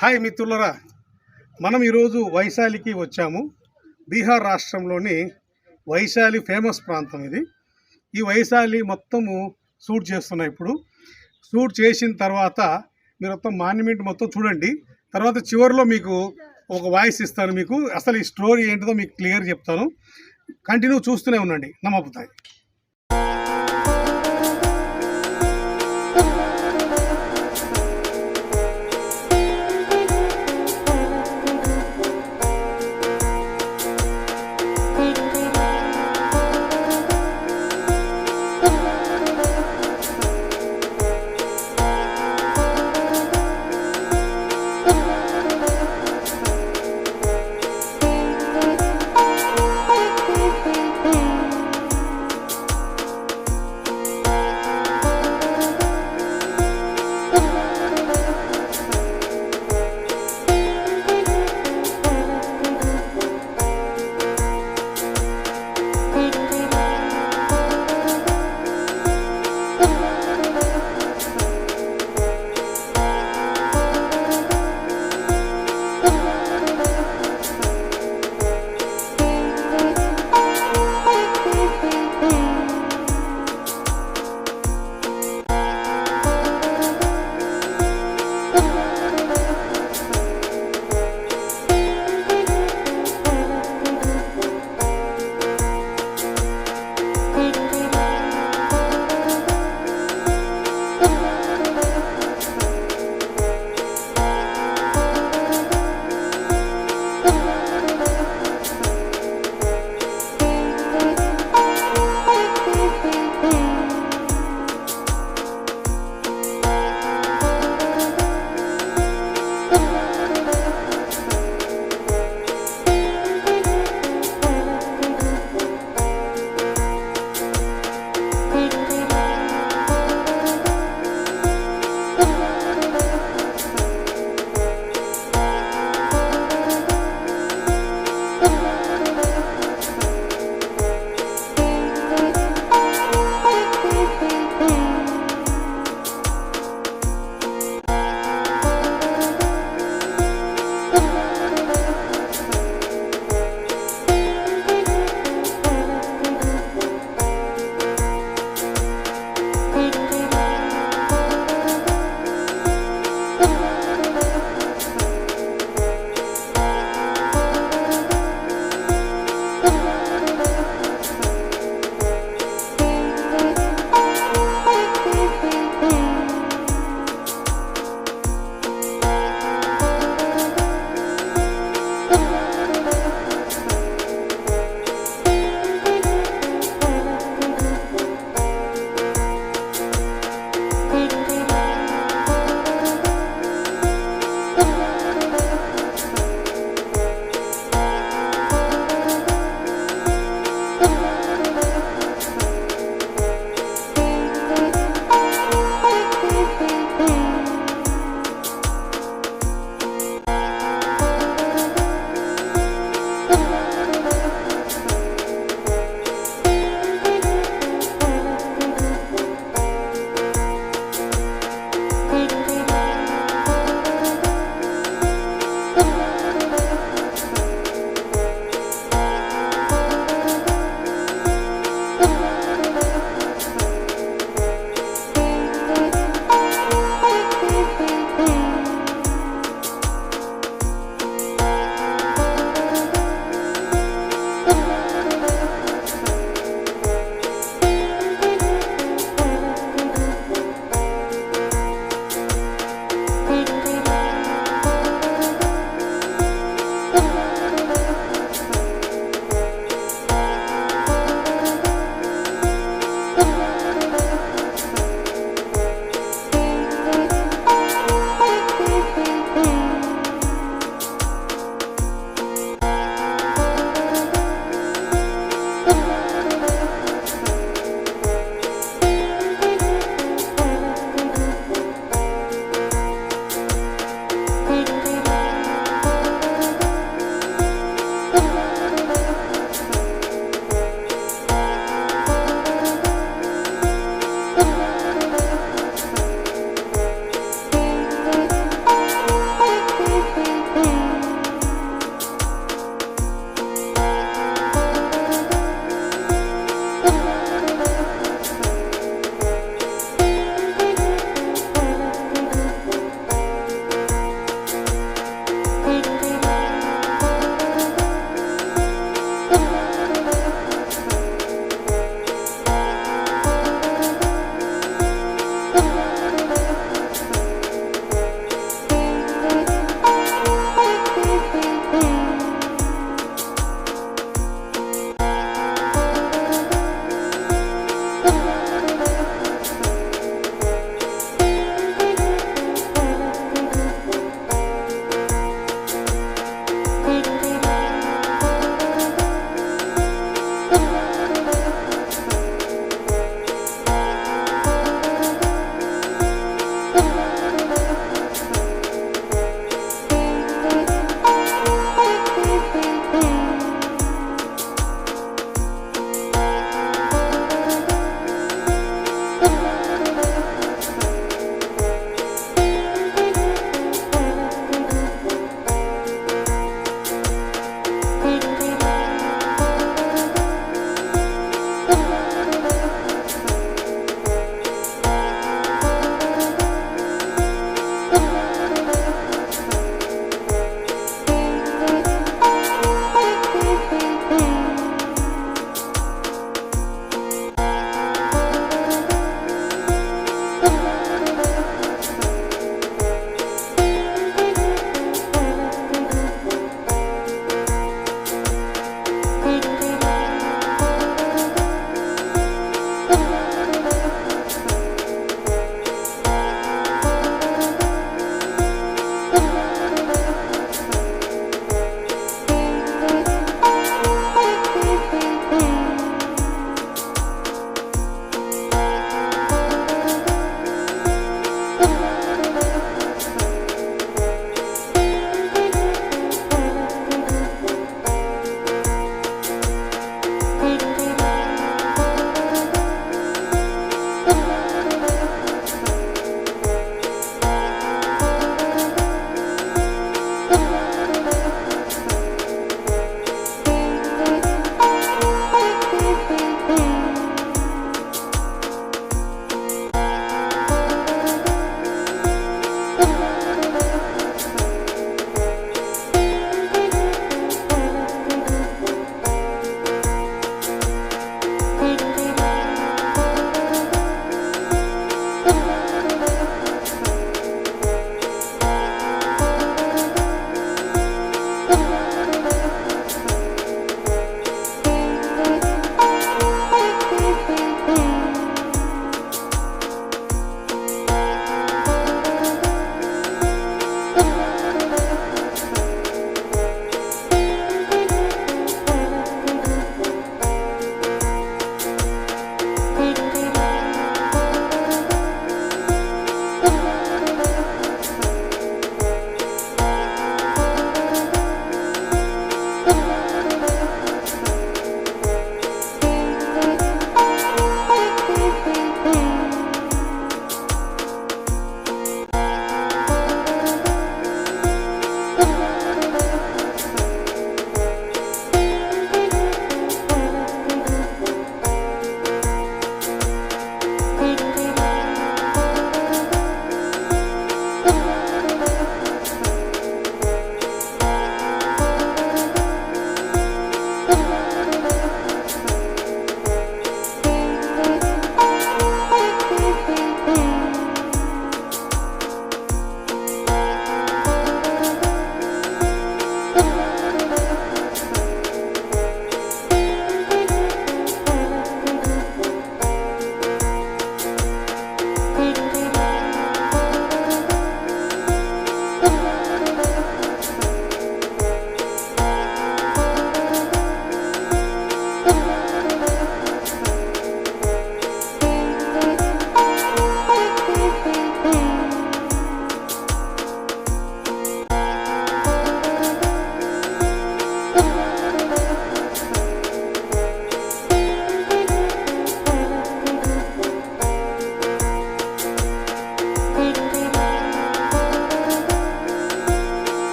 Hi మిత్రులరా మనం ఈరోజు వైశాలికి వచ్చాము. బీహార్ రాష్ట్రంలోని వైశాలి ఫేమస్ ప్రాంతం ఇది. ఈ వైశాలి మొత్తము షూట్ చేస్తున్నాయి ఇప్పుడు. షూట్ చేసిన తర్వాత మీరు మొత్తం మాన్యుమెంట్ మొత్తం చూడండి. తర్వాత చివరిలో మీకు ఒక వాయిస్ ఇస్తాను మీకు. అసలు ఈ స్టోరీ ఏంటిదో మీకు క్లియర్ చెప్తాను. కంటిన్యూ చూస్తూనే ఉండండి. నమ్మపుతాయి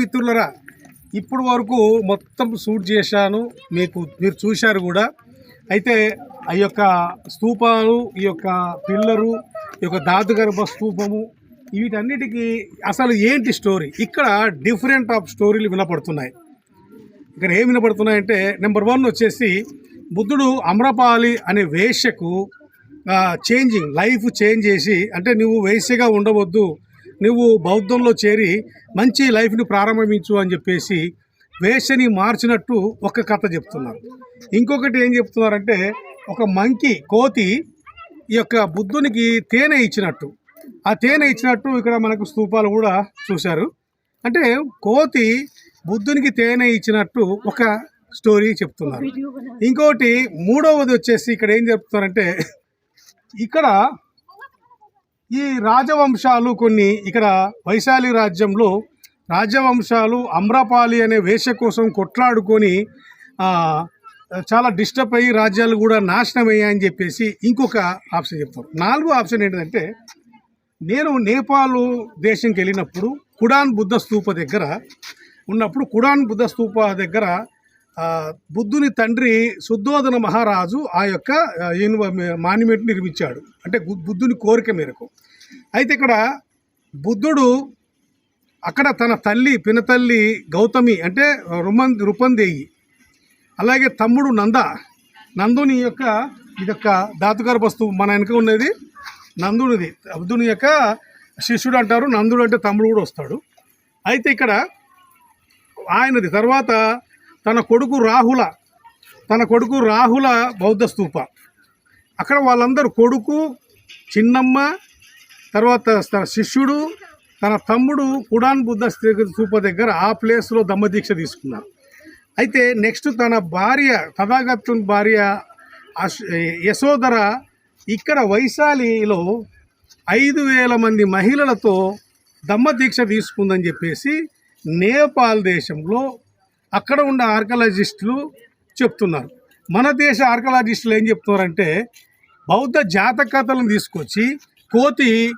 మిత్రులరా ఇప్పుడు వరకు మొత్తం షూట్ చేశాను. మీకు మీరు చూశారు కూడా. అయితే ఆ యొక్క స్తూపాలు ఈ యొక్క పిల్లరు ఈ యొక్క దాతగర్భ స్తూపము వీటన్నిటికీ అసలు ఏంటి స్టోరీ? ఇక్కడ డిఫరెంట్ ఆఫ్ స్టోరీలు వినపడుతున్నాయి. ఇక్కడ ఏం వినపడుతున్నాయంటే నెంబర్ వన్ వచ్చేసి బుద్ధుడు అమ్రపాలి అనే వేశ్యకు చేంజింగ్ లైఫ్ చేంజ్ చేసి అంటే నువ్వు వేశ్యగా ఉండవద్దు నువ్వు బౌద్ధంలో చేరి మంచి లైఫ్ని ప్రారంభించు అని చెప్పేసి వేషని మార్చినట్టు ఒక కథ చెప్తున్నారు. ఇంకొకటి ఏం చెప్తున్నారంటే ఒక మంకి కోతి ఈ యొక్క బుద్ధునికి తేనె ఇచ్చినట్టు. ఆ తేనె ఇచ్చినట్టు ఇక్కడ మనకు స్తూపాలు కూడా చూశారు. అంటే కోతి బుద్ధునికి తేనె ఇచ్చినట్టు ఒక స్టోరీ చెప్తున్నారు. ఇంకోటి మూడవది వచ్చేసి ఇక్కడ ఏం చెప్తున్నారంటే ఇక్కడ ఈ రాజవంశాలు కొన్ని ఇక్కడ వైశాలి రాజ్యంలో రాజవంశాలు అమ్రపాలి అనే వేష కోసం కొట్లాడుకొని చాలా డిస్టర్బ్ అయ్యి రాజ్యాలు కూడా నాశనం అయ్యాయని చెప్పేసి ఇంకొక ఆప్షన్ చెప్తారు. నాలుగో ఆప్షన్ ఏంటంటే నేను నేపాల్ దేశంకి వెళ్ళినప్పుడు కుడాన్ బుద్ధ స్తూప దగ్గర ఉన్నప్పుడు కుడాన్ బుద్ధ స్తూప దగ్గర బుద్ధుని తండ్రి శుద్ధోదన మహారాజు ఆ యొక్క మాన్యుమెంట్ నిర్మించాడు. అంటే బుద్ధుని కోరిక మేరకు. అయితే ఇక్కడ బుద్ధుడు అక్కడ తన తల్లి పినతల్లి గౌతమి అంటే రుమన్ రుపందేయి అలాగే తమ్ముడు నంద నందుని యొక్క ఇదొక్క దాతుగారు వస్తువు మన వెనుక ఉన్నది. నందుడిది. బుద్ధుని యొక్క శిష్యుడు అంటారు నందుడు అంటే తమ్ముడు కూడా వస్తాడు. అయితే ఇక్కడ ఆయనది. తర్వాత తన కొడుకు రాహుల తన కొడుకు రాహుల బౌద్ధ స్తూప అక్కడ వాళ్ళందరూ కొడుకు చిన్నమ్మ తర్వాత తన శిష్యుడు తన తమ్ముడు కుడాన్ బుద్ధ స్తూప దగ్గర ఆ ప్లేస్లో దమ్మదీక్ష తీసుకున్నారు. అయితే నెక్స్ట్ తన భార్య తథాగతుని భార్య అశ్- యశోధర ఇక్కడ వైశాలిలో ఐదు వేల మంది మహిళలతో దమ్మదీక్ష తీసుకుందని చెప్పేసి నేపాల్ దేశంలో అక్కడ ఉన్న ఆర్కలాజిస్టులు చెప్తున్నారు. మన దేశ ఆర్కలాజిస్టులు ఏం చెప్తున్నారంటే బౌద్ధ జాతకథలను తీసుకొచ్చి కోతి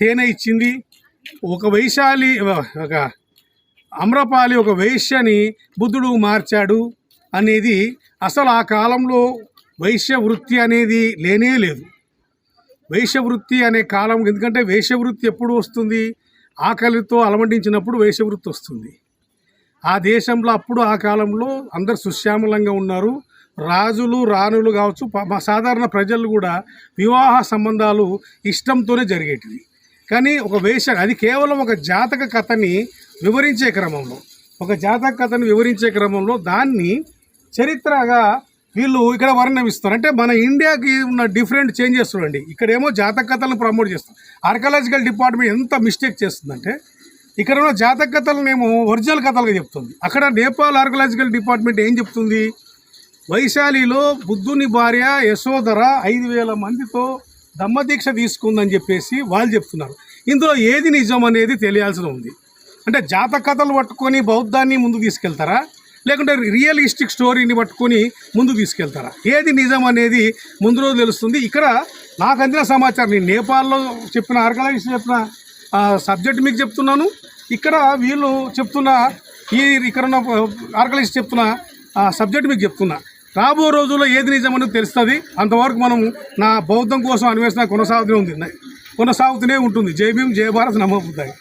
తేనె ఇచ్చింది. ఒక వైశాలి ఒక అమ్రపాలి ఒక వైశ్యని బుద్ధుడు మార్చాడు అనేది అసలు ఆ కాలంలో వైశ్య వృత్తి అనేది లేనే లేదు. వైశ్య వృత్తి అనే కాలం ఎందుకంటే వేషవృత్తి ఎప్పుడు వస్తుంది? ఆకలితో అలమటించినప్పుడు వేషవృత్తి వస్తుంది. ఆ దేశంలో అప్పుడు ఆ కాలంలో అందరు సుశ్యామలంగా ఉన్నారు. రాజులు రాణులు కావచ్చు మా సాధారణ ప్రజలు కూడా వివాహ సంబంధాలు ఇష్టంతోనే జరిగేటివి. కానీ ఒక వేష అది కేవలం ఒక జాతక కథని వివరించే క్రమంలో ఒక జాతక కథని వివరించే క్రమంలో దాన్ని చరిత్రగా వీళ్ళు ఇక్కడ వర్ణమిస్తారు అంటే మన ఇండియాకి ఉన్న డిఫరెంట్ చేంజెస్ చూడండి. ఇక్కడేమో జాతక కథలను ప్రమోట్ చేస్తారు. ఆర్కలాజికల్ డిపార్ట్మెంట్ ఎంత మిస్టేక్ చేస్తుందంటే ఇక్కడ ఉన్న జాతక కథలనేమో ఒరిజినల్ కథలుగా చెప్తుంది. అక్కడ నేపాల్ ఆర్కలాజికల్ డిపార్ట్మెంట్ ఏం చెప్తుంది? వైశాలిలో బుద్ధుని భార్య యశోధర ఐదు వేల మందితో దమ్మదీక్ష తీసుకుందని చెప్పేసి వాళ్ళు చెప్తున్నారు. ఇందులో ఏది నిజం అనేది తెలియాల్సి ఉంది. అంటే జాతక కథలు పట్టుకొని బౌద్ధాన్ని ముందు తీసుకెళ్తారా? లేకుంటే రియలిస్టిక్ స్టోరీని పట్టుకొని ముందు తీసుకెళ్తారా? ఏది నిజం అనేది ముందు రోజు తెలుస్తుంది. ఇక్కడ నాకు అందిన సమాచారం నేను నేపాల్లో చెప్పిన ఆర్కలైజ్ చెప్పిన సబ్జెక్ట్ మీకు చెప్తున్నాను. ఇక్కడ వీళ్ళు చెప్తున్న ఈ ఇక్కడ ఉన్న ఆర్కలైజ్ చెప్తున్న సబ్జెక్ట్ మీకు చెప్తున్నా. రాబో రోజుల్లో ఏది నిజం అనేది తెలుస్తుంది. అంతవరకు మనం నా బౌద్ధం కోసం అన్వేషణ కొనసాగుతూనే ఉంది. కొనసాగుతూనే ఉంటుంది. జై భీమ్ జయ భారత్ నమ్మబుద్ధాయి